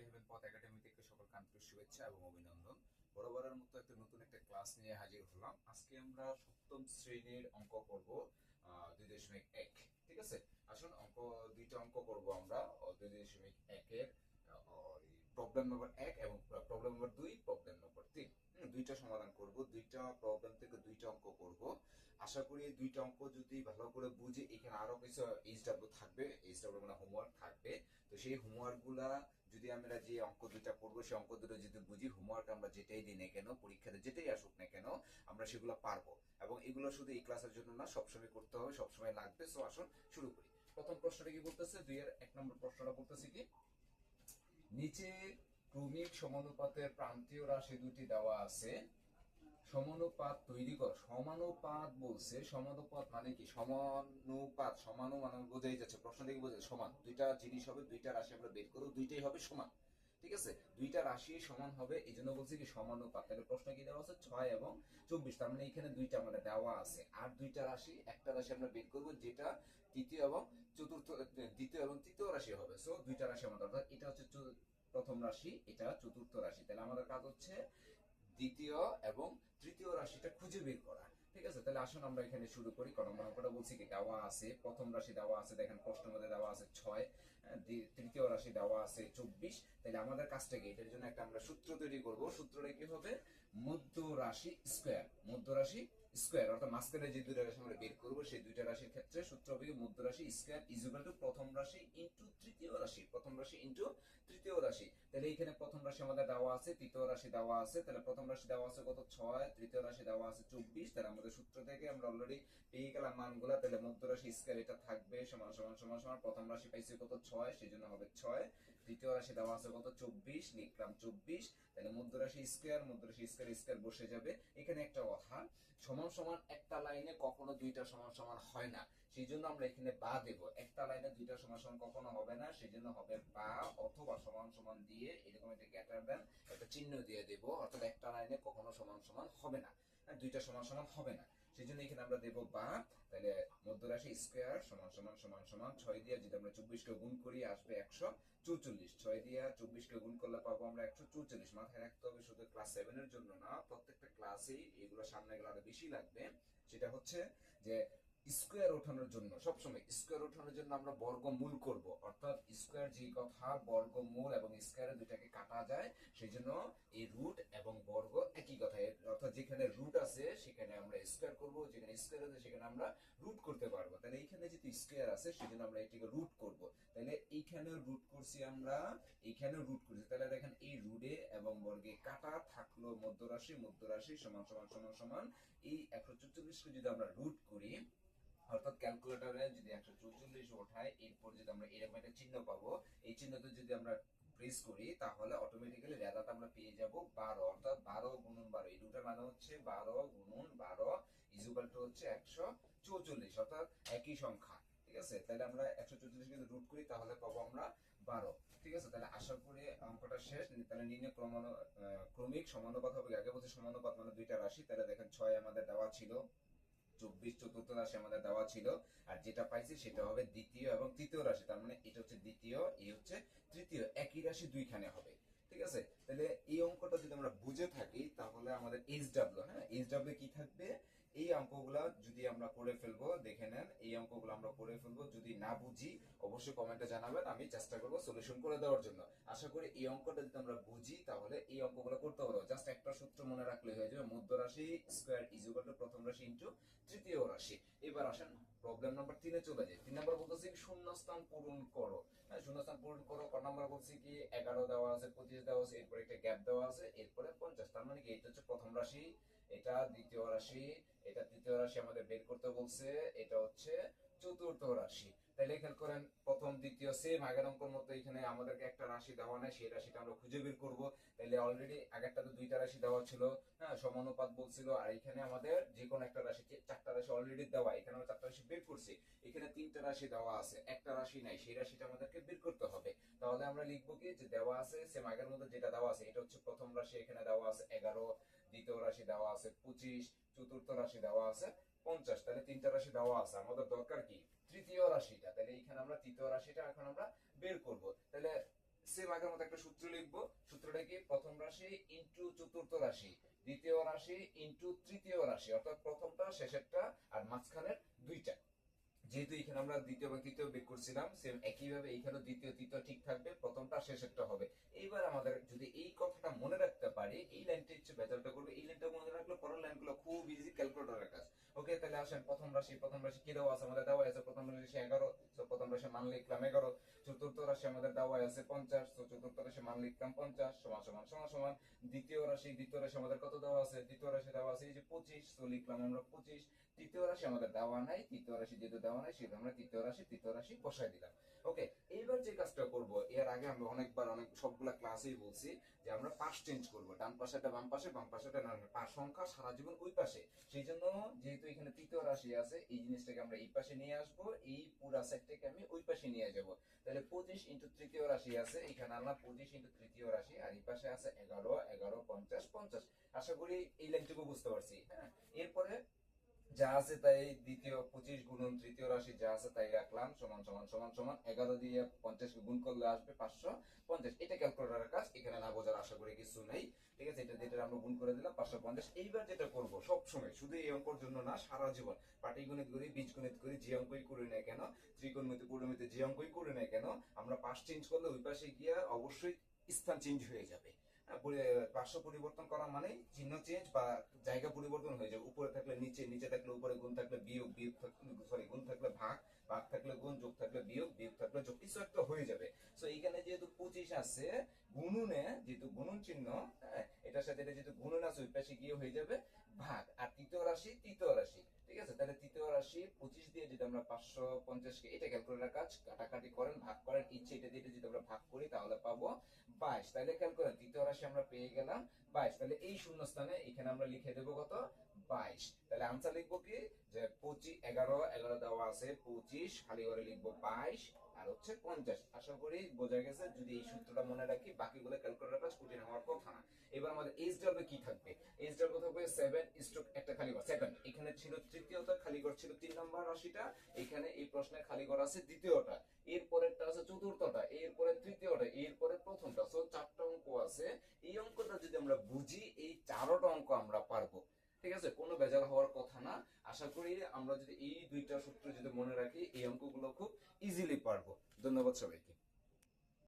কে haven পথ academy থেকে সকল কান্তির শুভেচ্ছা এবং অভিনন্দন। বরাবরের মতো একটা নতুন একটা ক্লাস নিয়ে হাজির হলাম। আজকে আমরা সপ্তম শ্রেণির অঙ্ক করব দুই দশমিক এক, ঠিক আছে? আসুন, অঙ্ক, দুইটা অঙ্ক করব আমরা। দুই দশমিক একের প্রবলেম নম্বর এক এবং প্রবলেম নম্বর দুই প্রবলেম নম্বর তিন। দুইটা সমাধান করব। দুইটা প্রবলেম থেকে দুইটা অঙ্ক করব। আশা করি দুইটা অঙ্ক যদি ভালো করে বুঝে এখানে আরও কিছু এইচ ডাব্লিউ থাকবে এইচ ডাব্লিউ মানে হোমওয়ার্ক থাকবে। তো সেই হোমওয়ার্কগুলা যদি আমরা যে অঙ্ক দুটা করব সেই অঙ্ক দুটো যদি বুঝি হোমওয়ার্ক আমরা যেটাই দিই না কেন, পরীক্ষাতে যেটাই আসুক না কেন, আমরা সেগুলো পারব। এবং এগুলো শুধু এই ক্লাসের জন্য না, সবসময় করতে হবে, সবসময় লাগবে। সো আসুন শুরু করি। প্রথম প্রশ্নটা কি বলতেছে দুই এর এক নম্বর প্রশ্নটা বলতেছে কি? নিচে ক্রমিক সমানুপাতের প্রান্তীয় রাশি দুটি দেওয়া আছে। সমানুপাত তৈরি কর। সমানুপাত বলছে, সমানুপাত মানে কি? সমানুপাত, সমানু মানে বোঝাই যাচ্ছে, প্রশ্ন থেকে বোঝা সমান। দুইটা জিনিস হবে, দুইটা রাশি আমরা বের করব, দুইটাই হবে সমান। ঠিক আছে? দুইটা রাশি সমান হবে এই জন্য বলছি কি সমানুপাত। তাহলে প্রশ্ন কি দেওয়া আছে? ছয় এবং চব্বিশ। তার মানে এখানে দুইটা আমাদের দেওয়া আছে। আর দুইটা রাশি, একটা রাশি আমরা বের করব, যেটা তৃতীয় এবং চতুর্থ, দ্বিতীয় এবং তৃতীয় রাশি হবে। সো দুইটা রাশি আমাদের। অর্থাৎ এটা হচ্ছে প্রথম রাশি, এটা চতুর্থ রাশি। তাহলে আমাদের কাজ হচ্ছে দ্বিতীয় এবং তৃতীয় রাশিটা খুঁজে বের করা। ঠিক আছে? তাহলে আসুন আমরা এখানে শুরু করি। কারণ অঙ্কটা বলছি কি? দেওয়া আছে। প্রথম রাশি দেওয়া আছে। দেখেন প্রশ্নের মধ্যে দেওয়া আছে ছয় তৃতীয় রাশি দেওয়া আছে চব্বিশ। তাহলে আমাদের কাজটা কি? এটার জন্য একটা আমরা সূত্র তৈরি করব। সূত্রটা কি হবে? মধ্য রাশি স্কোয়ার। মধ্য রাশি স্কোয়ার, অর্থাৎ মাঝখানে যে দুইটা রাশি আমরা বের করব, সেই দুইটা রাশির ক্ষেত্রে সূত্র হবে মধ্য রাশি স্কোয়ার ইজুকাল টু প্রথম রাশি ইন্টু তৃতীয় রাশি, প্রথম রাশি ইন্টু তৃতীয় রাশি। তাহলে এখানে প্রথম রাশি আমাদের দেওয়া আছে, তৃতীয় রাশি দেওয়া আছে, তাহলে প্রথম রাশি দেওয়া আছে কত? ছয়, তৃতীয় রাশি দেওয়া আছে চব্বিশ, তাহলে আমাদের সূত্র থেকে আমরা অলরেডি পেয়ে গেলাম মানগুলা, তাহলে মধ্য রাশি স্কোয়ার এটা থাকবে, সমান সমান সমান সমান, প্রথম রাশি পাইছি কত? ছয়, সেই জন্য হবে ছয়। তৃতীয় রাশি দেওয়া আছে কত? চব্বিশ লিখলাম চব্বিশ। তাহলে মধ্য রাশি স্কোয়ার মধ্য রাশি স্কোয়ার স্কোয়ার বসে যাবে। এখানে একটা কথা সমান সমান একটা লাইনে কখনো দুইটা সমান সমান হয় না। সেই জন্য আমরা এখানে বা দেব। একটা লাইনে দুইটা সমান সমান কখনো হবে না সেই জন্য হবে বা অথবা সমান সমান দিয়ে এরকম একটা গ্যাটার দেন একটা চিহ্ন দিয়ে দেব অর্থাৎ একটা লাইনে কখনো সমান সমান হবে না। হ্যাঁ, দুইটা সমান সমান হবে না। সেই জন্য এখানে আমরা দেব বা। তাহলে মধ্যরাশি স্কোয়ার সমান সমান সমান সমান ছয় দিয়ে যদি আমরা চব্বিশকে গুণ করি, আসবে একশো চৌচল্লিশ। ছয় দিয়ে চব্বিশকে গুণ করলে পাবো আমরা একশো চৌচল্লিশ। মাথায় রাখতে হবে শুধু ক্লাস সেভেন এর জন্য না, প্রত্যেকটা ক্লাসেই এগুলো সামনে গেলে আরও বেশি লাগবে। সেটা হচ্ছে যে স্কোয়ার ওঠানোর জন্য, সবসময় স্কোয়ার ওঠানোর জন্য আমরা বর্গমূল করব। অর্থাৎ স্কোয়ার যে কথা বর্গমূল এবং স্কোয়ারের দুটাকে কাটা যায় সেই জন্য এই রুট এবং বর্গ একই কথা। অর্থাৎ যেখানে রুট আছে, সেখানে আমরা স্কোয়ার করব, যেখানে স্কোয়ার আছে, সেখানে আমরা রুট করতে পারব। তাহলে এইখানে যেহেতু স্কোয়ার আছে, সেজন্য আমরা এটিকে রুট করব। তাহলে এইখানে রুট করছি আমরা এইখানে রুট করছি। তাহলে দেখেন এই রুটে এবং বর্গে কাটা থাকল মধ্যরাশি মধ্যরাশি সমান সমান সমান সমান। এই একশো চৌচল্লিশকে যদি আমরা রুট করি, অর্থাৎ ক্যালকুলেটরে যদি একশো চৌচল্লিশ ওঠায়, এরপর যদি আমরা এরকম একটা চিহ্ন পাবো, এই চিহ্নতে যদি আমরা প্রেস করি, তাহলে অটোমেটিক্যালি রেজাল্ট আমরা পেয়ে যাব বারো। অর্থাৎ বারো গুণন বারো। এই দুটার মানে হচ্ছে বারো গুণন বারো ইজুকাল টু হচ্ছে একশো চৌচল্লিশ অর্থাৎ একই সংখ্যা, ঠিক আছে? তাহলে আমরা একশো চৌচল্লিশ যদি রুট করি, তাহলে পাবো আমরা বারো, ঠিক আছে? তাহলে আশা করি অঙ্কটা শেষ। তাহলে নির্ণয় ক্রমান ক্রমিক সমানুপাত হবে আগে বলছে সমানুপাত মানে দুইটা রাশি। তাহলে দেখেন ছয় আমাদের দেওয়া ছিল, চব্বিশ চতুর্থ রাশি আমাদের দেওয়া ছিল, আর যেটা পাইছি সেটা হবে দ্বিতীয় এবং তৃতীয় রাশি। তার মানে এটা হচ্ছে দ্বিতীয়, এই হচ্ছে তৃতীয়। একই রাশি দুইখানে হবে, ঠিক আছে? তাহলে এই অঙ্কটা যদি আমরা বুঝে থাকি, তাহলে আমাদের এইচ ডাব্লিউ হ্যাঁ? এইচ ডাব্লিউ কি থাকবে? এই অঙ্কগুলা যদি আমরা করে ফেলব, দেখে নেন, এই অঙ্কগুলো আমরা করে ফেলব। যদি না বুঝি, অবশ্যই কমেন্টে জানাবেন, আমি চেষ্টা করব সলিউশন করে দেওয়ার জন্য। আশা করি এই অঙ্কটা যদি আমরা বুঝি, তাহলে এই অঙ্কগুলো করতে পারব। জাস্ট একটা সূত্র মনে রাখলে হয়ে যাবে, মধ্য রাশি স্কোয়ার ইজুকাল টু প্রথম রাশি ইন্টু তৃতীয় রাশি। এবার আসেন প্রবলেম নাম্বার তিনে চলে যায় তিন নাম্বার বলতেছি শূন্যস্থান পূরণ করো। হ্যাঁ শূন্যস্থান পূরণ করো, ক নাম্বার বলছি কি, এগারো দেওয়া আছে, পঁচিশ দেওয়া আছে, এরপরে একটা গ্যাপ দেওয়া আছে, এরপরে পঞ্চাশ। তার মানে কি, এটা হচ্ছে প্রথম রাশি, এটা দ্বিতীয় রাশি এটা তৃতীয় রাশি আমাদের বের করতে বলছে, এটা হচ্ছে চতুর্থ রাশি। তাহলে খেয়াল করেন, প্রথম, দ্বিতীয় সেম আগের অঙ্কর মতো এখানে আমাদেরকে একটা রাশি দেওয়া নেই, সেই রাশিটা আমরা খুঁজে বের করব। তাহলে অলরেডি আগেরটা তো দুইটা রাশি দেওয়া ছিল হ্যাঁ সমানুপাত বলছিল, আর এখানে আমাদের যে কোনো একটা রাশি চারটা রাশি অলরেডি দেওয়া, এখানে আমরা চারটা রাশি বের করছি, এখানে তিনটা রাশি দেওয়া আছে, একটা রাশি নাই, সেই রাশিটা আমাদেরকে বের করতে হবে। তাহলে আমরা লিখব কি, যে দেওয়া আছে সেম আগের মতো যেটা দেওয়া আছে, এটা হচ্ছে প্রথম রাশি, এখানে দেওয়া আছে এগারো দ্বিতীয় রাশি দেওয়া আছে পঁচিশ, চতুর্থ রাশি দেওয়া আছে পঞ্চাশ। তাহলে তিনটা রাশি দেওয়া আছে। আমাদের দরকার কি? তৃতীয় রাশিটা। তাহলে এখানে আমরা তৃতীয় রাশিটা এখন আমরা বের করব। তাহলে সেম আগের মতো একটা সূত্র লিখব। সূত্রটা কি? প্রথম রাশি ইনটু চতুর্থ রাশি, দ্বিতীয় রাশি ইনটু তৃতীয় রাশি। অর্থাৎ প্রথমটা, শেষেরটা আর মাঝখানের দুইটা। যেহেতু এখানে আমরা দ্বিতীয় এবং তৃতীয় বের করছিলাম সেম একইভাবে এইখানে দ্বিতীয়, তৃতীয় ঠিক থাকবে, প্রথমটা, শেষেরটা হবে। এইবার আমাদের যদি এই কথাটা মনে রাখতে পারি, এই লাইনটা হচ্ছে বেজালটা করবে এই লাইনটা মনে রাখলে পরের ইজি ক্যালকুলেটরের কাজ। ওকে তাহলে আসেন, প্রথম রাশি প্রথম রাশি কি দেওয়া আছে আমাদের? দেওয়া আছে প্রথম রাশি এগারো তো প্রথম রাশি মান লিখলাম এগারো। চতুর্থ রাশি আমাদের দেওয়া আছে পঞ্চাশ তো চতুর্থ রাশি মান লিখলাম পঞ্চাশ, সমান সমান সমান সমান। দ্বিতীয় রাশি দ্বিতীয় রাশি আমাদের কত দেওয়া আছে? দ্বিতীয় রাশি দেওয়া আছে এই যে পঁচিশ তো লিখলাম আমরা পঁচিশ। তৃতীয় রাশি আমাদের দেওয়া নাই, তৃতীয় রাশি যেহেতু দেওয়া নাই, সেহেতু আমরা তৃতীয় রাশি তৃতীয় রাশি বসাই দিলাম। ওকে এইবার যে কাজটা করব, এর আগে আমরা অনেকবার অনেক, সবগুলা ক্লাসেই বলছি যে আমরা পাশ চেঞ্জ করব। ডান পাশেটা বাম পাশে, বাম পাশেটা ডান পাশে। পাশ সংখ্যা সারা জীবন ওই পাশে। সেই জন্য যেহেতু এখানে তৃতীয় রাশি আছে, এই জিনিসটাকে আমরা এই পাশে নিয়ে আসব, এই পুরা সেটটাকে আমি ওই পাশে নিয়ে যাব। তাহলে পঁচিশ ইন্টু তৃতীয় রাশি আছে, এখানে আমরা পঁচিশ ইন্টু তৃতীয় রাশি, আর এই পাশে আছে এগারো এগারো, পঞ্চাশ পঞ্চাশ। আশা করি এই লাইনটুকু বুঝতে পারছি হ্যাঁ? এরপরে যা আছে তাই দ্বিতীয় পঁচিশ গুণন তৃতীয় রাশি যা আছে তাই রাখলাম, সমান সমান সমান সমান। এগারো দিয়ে পঞ্চাশ গুণ করলে আসবে পাঁচশো পঞ্চাশ। এটা ক্যালকুলেটারের কাজ, এখানে না বোঝার আশা করি কিছু নেই। ঠিক আছে, এটা যেটা আমরা গুণ করে দিলাম, পাঁচশো পঞ্চাশ। এইবার যেটা করব সবসময় শুধু এই অঙ্কর জন্য না, সারা জীবন। পাটিগণিত করি বীজগণিত করি, যে অঙ্কই করি না কেন, ত্রিকোণমিতি, পূর্ণমিতি, যে অঙ্কই করি না কেন, আমরা পাশ চেঞ্জ করলে ওই পাশে গিয়ে অবশ্যই স্থান চেঞ্জ হয়ে যাবে। পার্শ্ব পরিবর্তন করা মানে চিহ্ন চেঞ্জ বা জায়গা পরিবর্তন হয়ে যায়। উপরে থাকলে নিচে নিচে থাকলে উপরে গুণ থাকলে বিয়োগ বিয়োগ সরি গুণ থাকলে ভাগ ভাগ থাকলে গুণ যোগ থাকলে বিয়োগ বিয়োগ থাকলে যোগ কিছু একটা হয়ে যাবে। তো এইখানে যেহেতু পঁচিশ আছে গুণনে যেহেতু গুণন চিহ্ন হ্যাঁ, এটার সাথে এটা যেহেতু গুণন আছে, ওই পাশে গিয়ে হয়ে যাবে ভাগ। আর তৃতীয় রাশি তৃতীয় রাশি, ঠিক আছে? তাহলে তৃতীয় রাশি পঁচিশ দিয়ে যদি আমরা পাঁচশো পঞ্চাশকে, এটা ক্যালকুলেটার কাজ, কাটাকাটি করেন, ভাগ করেন ইচ্ছে এটা দিয়ে যদি আমরা ভাগ করি, তাহলে পাবো বাইশ। তাহলে খেয়াল তৃতীয় রাশি আমরা পেয়ে গেলাম বাইশ। তাহলে এই শূন্য স্থানে এখানে আমরা লিখে দেবো কত? বাইশ। তাহলে আনসার লিখব কি? যে পঁচিশ, এগারো এগারো দেওয়া আছে, পঁচিশ, খালি করে লিখব বাইশ, আর হচ্ছে পঞ্চাশ। আশা করি বোঝা গেছে, যদি এই সূত্রটা মনে রাখি, বাকিগুলো ক্যালকুলেটার কাজ কঠিন হওয়ার কথা না। এবার আমাদের এইচ ডাব্লিউ কি থাকবে? এইচ ডাব্লিউ থাকবে? সেভেন স্ট্রোক একটা খালি ঘর। সেভেন এখানে ছিল তৃতীয়টা, খালি ঘর ছিল তিন নম্বর রাশিটা। এখানে এই প্রশ্নে খালি ঘর আছে দ্বিতীয়টা। এরপরেরটা আছে চতুর্থটা, এরপরে তৃতীয়টা, এরপরে প্রথমটা। সো চারটা অঙ্ক আছে। এই অঙ্কটা যদি আমরা বুঝি, এই চারোটা অঙ্ক আমরা পারব। ঠিক আছে? কোনো বেজাল হওয়ার কথা না। আশা করি আমরা যদি এই দুইটা সূত্র যদি মনে রাখি